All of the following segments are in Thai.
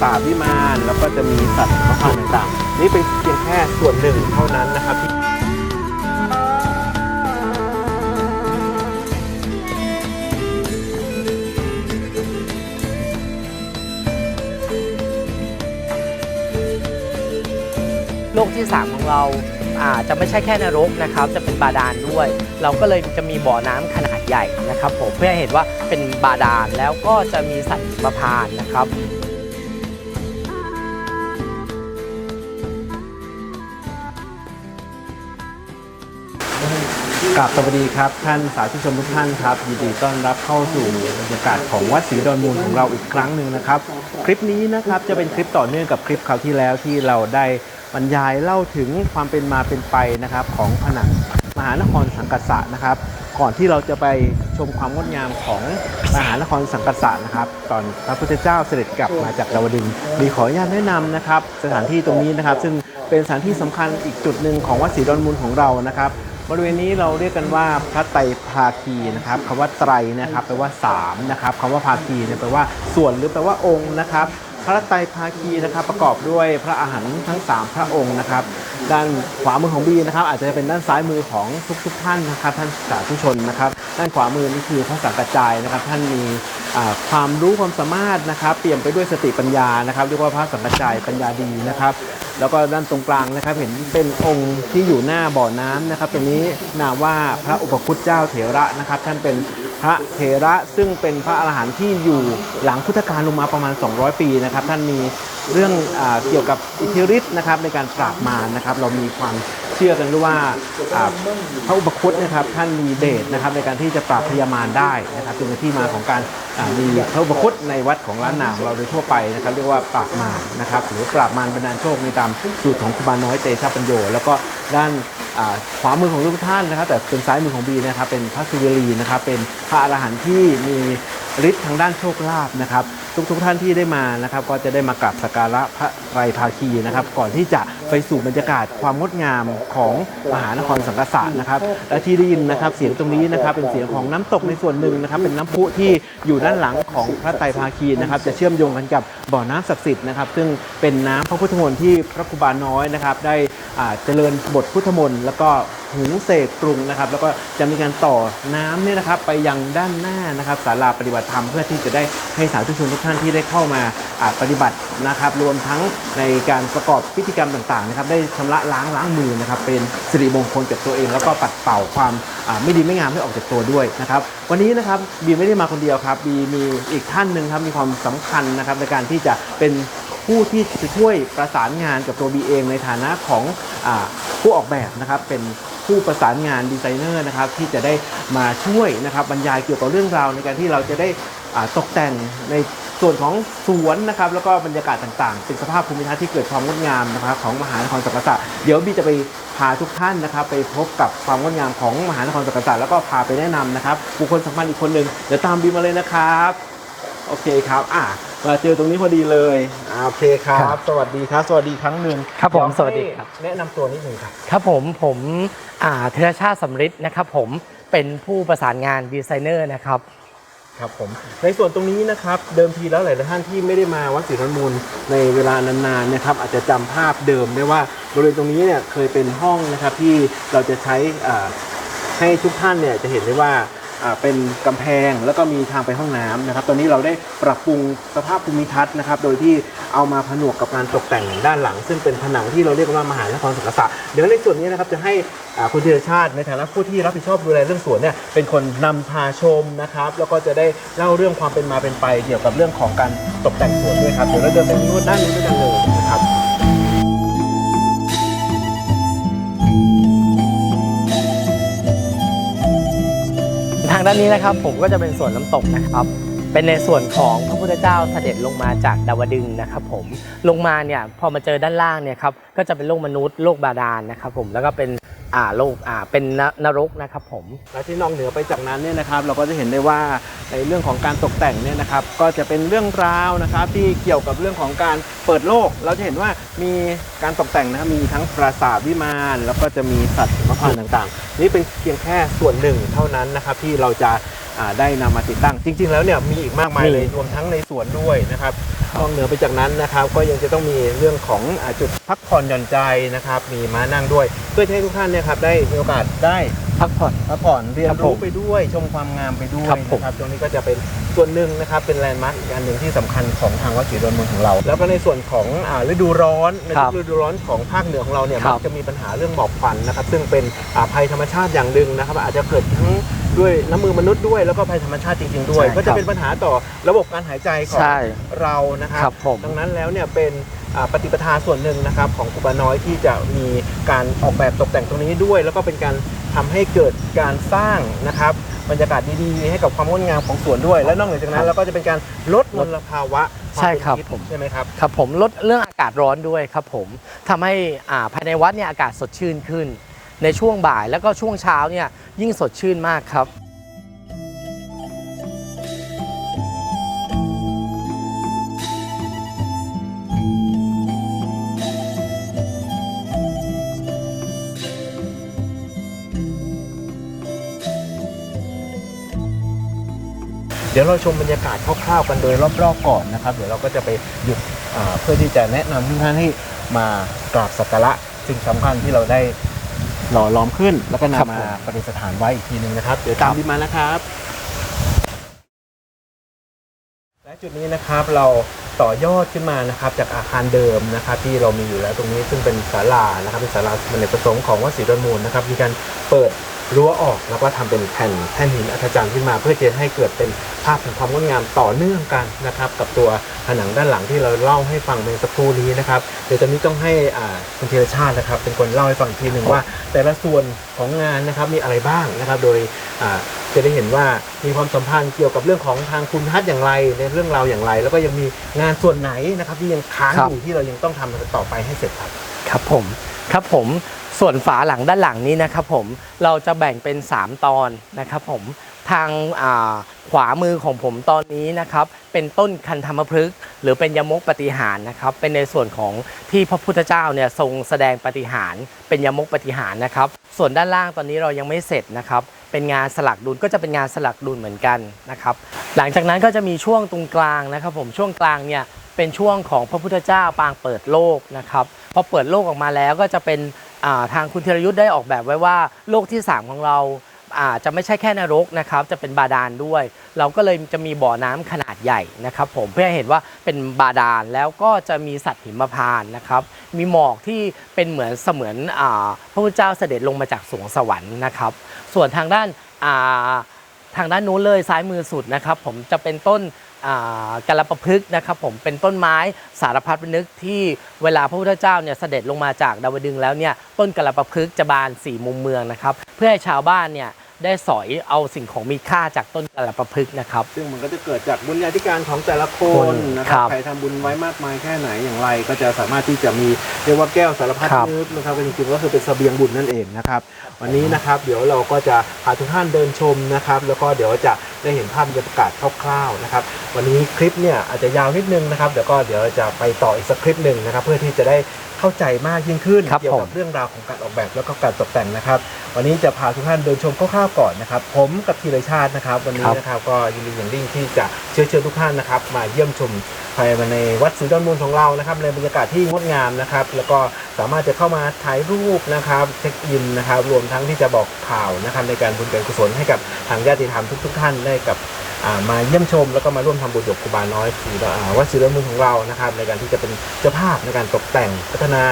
สาทวิมาน แล้วก็จะมีสัตว์มะพร้าวต่างๆ นี่เป็นเพียงแค่ส่วนหนึ่งเท่านั้นนะครับที่โลกที่ 3 ของเราอาจจะไม่ใช่แค่นรกนะครับ จะเป็นบาดาลด้วย เราก็เลยจะมีบ่อน้ำขนาดใหญ่นะครับผมเพื่อให้เห็นว่าเป็นบาดาลแล้วก็จะมีสัตว์ประพานนะครับ กราบสวัสดีครับท่านสาธุชนทุกท่านครับยินดีต้อนรับเข้าสู่บรรยากาศของวัดศรีดอนมูลของเราอีกครั้งหนึ่งนะครับ คลิปนี้นะครับจะเป็นคลิปต่อเนื่องกับคลิปคราวที่แล้วที่เราได้บรรยายเล่าถึงความเป็นมาเป็นไปนะครับ ของผนังมหานครสังกัสะนะครับ ก่อนที่เราจะไปชมความงดงามของมหานครสังกัสะนะครับ ตอนพระพุทธเจ้าเสด็จกลับมาจากดาวดึงมีขออนุญาตแนะนำนะครับ สถานที่ตรงนี้นะครับ ซึ่งเป็นสถานที่สำคัญอีกจุดหนึ่งของวัดศรีดอนมูลของเรานะครับ บริเวณนี้เราเรียกกันว่าพระไตรภาคีนะครับคำว่าไตรนะครับแปลว่าสามนะครับคำว่าภาคีเนี่ยแปลว่าส่วนหรือแปลว่าองค์นะครับ พระไตรภาคีนะครับประกอบด้วยพระอาหารทั้ง 3 พระองค์นะครับ ด้านขวามือของบีนะครับอาจจะเป็นด้านซ้ายมือของทุกๆท่านนะครับ ท่านสาธุชนนะครับ ด้านขวามือนี่คือพระสังกัจจายนะครับ ท่านมีความรู้ความสามารถนะครับ เปี่ยมไปด้วยสติปัญญานะครับเรียกว่าพระสังกัจจายปัญญาดีนะครับ แล้วก็ด้านตรงกลางนะครับ เห็นเป็นองค์ที่อยู่หน้าบ่อน้ำนะครับ ตรงนี้นามว่าพระอุปคุตเจ้าเถระนะครับ ท่านเป็นพระเถระซึ่งเป็นพระอรหันต์ที่อยู่หลังพุทธกาลลงมาประมาณ 200 ปีนะครับ ท่านมี เรื่องอเกี่ยวกับอิทธิฤทธิ์นะครับในการปราบมารนะครับ เรามีความเชื่อกันด้วยว่าพระอุปคุตนะครับท่านมีเดชนะครับในการที่จะปราบพยามารได้นะครับจึงเป็นที่มาของการมีพระอุปคุตในวัดของล้านนาของเราโดยทั่วไปนะครับ เรียกว่าปราบมารนะครับหรือปราบมารบรรดาลโชคในตามสูตรของครูบาน้อยเตชะปัญโยแล้วก็ด้านขวามือของทุกท่านนะครับ แต่เป็นซ้ายมือของบีนะครับเป็นพระสุวรีนะครับเป็นพระอรหันต์ที่มีฤทธิ์ทางด้านโชคลาภนะครับ ทุกทุกๆท่านที่ได้มานะครับ ก็จะได้มากราบสักการะพระไตรภาคีนะครับ ก่อนที่จะไปสู่บรรยากาศความงดงามของมหานครสังกษะนะครับและที่ได้ยินนะครับเสียงตรงนี้นะครับเป็นเสียงของน้ำตกในส่วนหนึ่งนะครับ เป็นน้ำพุที่อยู่ด้านหลังของพระไตรภาคีนะครับ จะเชื่อมโยงกันกับบ่อน้ำศักดิ์สิทธิ์นะครับ ซึ่งเป็นน้ำพระพุทธมนต์ที่พระครูบาน้อยนะครับ ได้อ่าเจริญบทพุทธมนต์แล้วก็หุงเสกปรุงนะครับ แล้วก็จะมีการต่อน้ำเนี่ยนะครับ ไปยังด้านหน้านะครับศาลาปฏิบัติธรรมเพื่อที่จะได้ให้สาธุชนทุกท่านที่ได้เข้ามาปฏิบัตินะครับ รวมทั้งในการประกอบพิธีกรรมต่างๆนะครับได้ชำระล้างล้างมือนะครับเป็นสิริมงคลกับตัวเอง แล้วก็ปัดเป่าความไม่ดีไม่งามให้ออกจากตัวด้วยนะครับวันนี้นะครับบีไม่ได้มาคนเดียวครับบีมีอีกท่านหนึ่งครับมีความสำคัญนะครับในการที่จะเป็นผู้ที่จะช่วยประสานงานกับตัวบีเองในฐานะของอผู้ออกแบบนะครับเป็น ผู้ประสานงานดีไซเนอร์นะครับที่จะได้มาช่วยนะครับบรรยายเกี่ยวกับเรื่องราวในการที่เราจะได้ตกแต่งในส่วนของสวนนะครับแล้วก็บรรยากาศต่างๆ เป็นสภาพภูมิทัศน์ที่เกิดความงดงามนะครับของมหานครสังกษะเดี๋ยวบีจะไปพาทุกท่านนะครับ ไปพบกับความงดงามของมหานครสังกษะแล้วก็พาไปแนะนำนะครับบุคคลสำคัญอีกคนหนึ่งเดี๋ยวตามบีมาเลยนะครับโอเคครับอะ มาเจอตรงนี้พอดีเลยอ่าโอเคครัครับบสวัสดีครับ สวัสดีครั้งหนึ่งครับผมเยสวัสดีครับ ให้แนะนำตัวนิดหนึ่งครับ ครับผมผมอ่าเทรชาติสำริดนะครับผมเป็นผู้ประสานงานดีไซเนอร์นะครับ ครับผม ในส่วนตรงนี้นะครับ เดิมทีแล้วหลายๆท่านที่ไม่ได้มาวัดศรีธนมูลในเวลานานๆนะครับอาจจะจำภาพเดิมได้ว่าบริเวณตรงนี้เนี่ยเคยเป็นห้องนะครับที่เราจะใช้อ่าให้ทุกท่านเนี่ยจะเห็นได้ว่าอ่า เป็นกำแพงแล้วก็มีทางไปห้องน้ำนะครับ ตอนนี้เราได้ปรับปรุงสภาพภูมิทัศน์นะครับ โดยที่เอามาผนวกกับการตกแต่งด้านหลัง ซึ่งเป็นผนังที่เราเรียกว่ามหานครสังกษะเดี๋ยวในส่วนนี้นะครับจะให้อ่าคุณธีรชาติในฐานะผู้ที่รับผิดชอบดูแลเรื่องสวนเนี่ยเป็นคนนำพาชมนะครับ แล้วก็จะได้เล่าเรื่องความเป็นมาเป็นไป เกี่ยวกับเรื่องของการตกแต่งสวนด้วยครับเดี๋ยวเราเดินไปนู่นด้านนี้ด้วยกันเลยนะครับางด้านนี้นะครับ ผมก็จะเป็นส่วนน้ำตกนะครับ เป็นในส่วนของพระพุทธเจ้าเสด็จลงมาจากดาวดึงนะครับ ผมลงมาเนี่ยพอมาเจอด้านล่างเนี่ยครับก็จะเป็นโลกมนุษย์โลกบาดาลนะครับ ผมแล้วก็เป็น อ่าโลกอ่าเป็นนนรกนะครับผม และที่นอกเหนือไปจากนั้นเนี่ยนะครับเราก็จะเห็นได้ว่าในเรื่องของการตกแต่งเนี่ยนะครับก็จะเป็นเรื่องราวนะครับที่เกี่ยวกับเรื่องของการเปิดโลก เราจะเห็นว่ามีการตกแต่งนะครับมีทั้งปราสาทวิมานแล้วก็จะมีสัตว์มะพร้าวต่างๆ นี่เป็นเพียงแค่ส่วนหนึ่งเท่านั้นนะครับที่เราจะ อ่าได้นำมาติดตั้ง จริง ๆ แล้วเนี่ยมีอีกมากมายมีเลยรวมทั้งในสวนด้วยนะครับนอกเหนือไปจากนั้นนะครับ ก็ยังจะต้องมีเรื่องของอาจุดพักผ่อนหย่อนใจนะครับ มีม้านั่งด้วย เพื่อจะให้ทุกท่านเนี่ยครับได้มีโอกาสได้พักผ่อน พักผ่อนเรียนครับผรู้มไปด้วยชมความงามไปด้วยครับผม นะครับตรงนี้ก็จะเป็นส่วนหนึ่งนะครับเป็นแลนด์มาร์กอีกอันหนึ่งที่สำคัญของทางวัดศรีดอนเมืองของเรา แล้วก็ในส่วนของอ่าฤดูร้อนในครับฤดูร้อนของภาคเหนือของเราเนี่ยครัมับ กจะมีปัญหาเรื่องหมอกควันนะครับซึ่งเป็นอ่าภัยธรรมชาติอย่างหนึ่งนะครับอาจจะเกิดทั้ง ด้วยน้ำมือมนุษย์ด้วยแล้วก็ภัยธรรมชาติจริง ๆ ด้วย ใช่ก็จะครับเป็นปัญหาต่อระบบการหายใจของใช่เรานะคครัรับบผม ดังนั้นแล้วเนี่ยเป็นอ่าปฏิปทาส่วนหนึ่งนะครับของครูบาน้อยที่จะมีการออกแบบตกแต่งตรงนี้ด้วย แล้วก็เป็นการทำให้เกิดการสร้างนะครับบรรยากาศดีๆ ให้กับความงดงามของสวนด้วย และนอกเหนือจากนั้นเราก็จะเป็นการลดมลภาวะวามใช่เป็นครับพิษผม ใช่ไหมครับ ครับผมลดเรื่องอากาศร้อนด้วยครับผมทำให้อ่าภายในวัดเนี่ยอากาศสดชื่นขึ้น ในช่วงบ่ายแล้วก็ช่วงเช้าเนี่ยยิ่งสดชื่นมากครับเดี๋ยวเราชมบรรยากาศคร่าวๆกันโดยรอบๆก่อนนะครับ เดี๋ยวเราก็จะไปหยุดเพื่อที่จะแนะนำทุกท่านให้มากราบสักการะสิ่งสำคัญที่เราได้ หล่อล้อมขึ้น แล้วก็ครับนำมาผมประดิษฐานไว้อีกทีหนึ่งนะครับ เดี๋ยวตามดิมานะครับ และจุดนี้นะครับเราต่อยอดขึ้นมานะครับจากอาคารเดิมนะครับ ที่เรามีอยู่แล้วตรงนี้ซึ่งเป็นศาลานะครับเป็นศาลาอเนกประสงค์ของวัดศรีดอนมูลนะครับมีการเปิด รั้วออกแล้วก็ทำเป็นแผ่นแท่นหินอัศจรรย์ขึ้นมา เพื่อจะให้เกิดเป็นภาพแห่งความงดงามต่อเนื่องกันนะครับ กับตัวผนังด้านหลังที่เราเล่าให้ฟังเมื่อสักครู่นี้นะครับเดี๋ยวตอนนี้ต้องให้อ่าคุณธีรชาตินะครับ เป็นคนเล่าให้ฟังอีกทีหนึ่งว่า แต่ละส่วนของงานนะครับมีอะไรบ้างนะครับ โดยอ่าจะได้เห็นว่ามีความสัมพันธ์เกี่ยวกับเรื่องของทางคุณทัศน์อย่างไรในเรื่องราวอย่างไร แล้วก็ยังมีงานส่วนไหนนะครับที่ยังค้างครับอยู่ที่เรายังต้องทำต่อไปให้เสร็จครับ ครับผมครับผม ส่วนฝาหลังด้านหลังนี้นะครับผมเราจะแบ่งเป็น 3 ตอนนะครับผมทางาขวามือของผมตอนนี้นะครับ เป็นต้นคันธรรมพฤกษ์หรือเป็นยมกปฏิหารนะครับ เป็นในส่วนของที่พระพุทธเจ้าเนี่ยทรงแสดงปฏิหารเป็นยมกปฏิหารนะครับ ส่วนด้านล่างตอนนี้เรายังไม่เสร็จนะครับ เป็นงานสลักดุลก็จะเป็นงานสลักดุลเหมือนกันนะครับ หลังจากนั้นก็จะมีช่วงตรงกลางนะครับ ผมช่วงกลางเนี่ยเป็นช่วงของพระพุทธเจ้าปางเปิดโลกนะครับพอเปิดโลกออกมาแล้วก็จะเป็น ทางคุณธีรยุทธ์ได้ออกแบบไว้ว่าโลกที่ 3 ของเราอาจจะไม่ใช่แค่นรกนะครับจะเป็นบาดาลด้วย เราก็เลยจะมีบ่อน้ำขนาดใหญ่นะครับผมเพื่อให้เห็นว่าเป็นบาดาลแล้วก็จะมีสัตว์หิมพานนะครับมีหมอกที่เป็นเหมือนเสมือนอพระพุทธเจ้าเสด็จลงมาจากสวงสวรรค์นะครับส่วนทางด้านาทางด้านนู้นเลยซ้ายมือสุดนะครับผมจะเป็นต้น กาลปะพฤกษ์นะครับผมเป็นต้นไม้สารพัดนึกที่เวลาพระพุทธเจ้าเนี่ยเสด็จลงมาจากดาวดึงส์แล้วเนี่ยต้นกาลปะพฤกษ์จะบานสี่มุมเมืองนะครับเพื่อให้ชาวบ้านเนี่ยได้สอยเอาสิ่งของมีค่าจากต้นกาลปะพฤกษ์นะครับ ซึ่งมันก็จะเกิดจากบุญญาธิการของแต่ละคคนนนะคครัรับบใครทำบุญไว้มากมายแค่ไหนอย่างไร ก็จะสามารถที่จะมีเรียกว่าแก้วสารพัดครับนึกนะครับก็จริงๆก็คือเป็นเสบียงบุญนั่นเองนะครับ วันนี้นะครับเดี๋ยวเราก็จะพาทุกท่านเดินชมนะครับ แล้วก็เดี๋ยวจะ ได้เห็นภาพบรรยากาศคร่าวๆนะครับ วันนี้คลิปเนี่ยอาจจะยาวนิดนึงนะครับเดี๋ยวก็เดี๋ยวจะไปต่ออีกสักคลิปหนึ่งนะครับ เพื่อที่จะได้ เข้าใจมากยิ่งขึ้นครับเกี่ยวกับผมเรื่องราวของการออกแบบแล้วก็การตกแต่งนะครับ วันนี้จะพาทุกท่านเดินชมคร่าวๆก่อนนะครับ ผมกับธีรชาตินะครับ วันนี้นะครับก็ยินดีอย่างยิ่งที่จะเชิญเชิญทุกท่านนะครับ มาเยี่ยมชมภายในวัดศรีดอนมูลของเรานะครับ ในบรรยากาศที่งดงามนะครับ แล้วก็สามารถจะเข้ามาถ่ายรูปนะครับเช็คอินนะครับ รวมทั้งที่จะบอกข่าวนะครับในการบุญการกุศลให้กับทางญาติธรรมทุก ๆ ท่านได้กับอ่า มาเยี่ยมชมแล้วก็มาร่วมทำบุญกับครูบาน้อยคือนอ่าวัดศรีดอนมูลของเรานะครับ ในการที่จะเป็นเจ้าภาพในการตกแต่งพัฒนา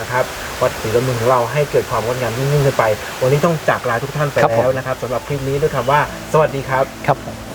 นะครับวัดศรีดอนมูลของเราให้เกิดความงดงามยิ่งขึ้นไป วันนี้ต้องจากลาทุกท่านไปแล้วนะครับสำหรับคลิปนี้ด้วยคำว่า สวัสดีครับครับ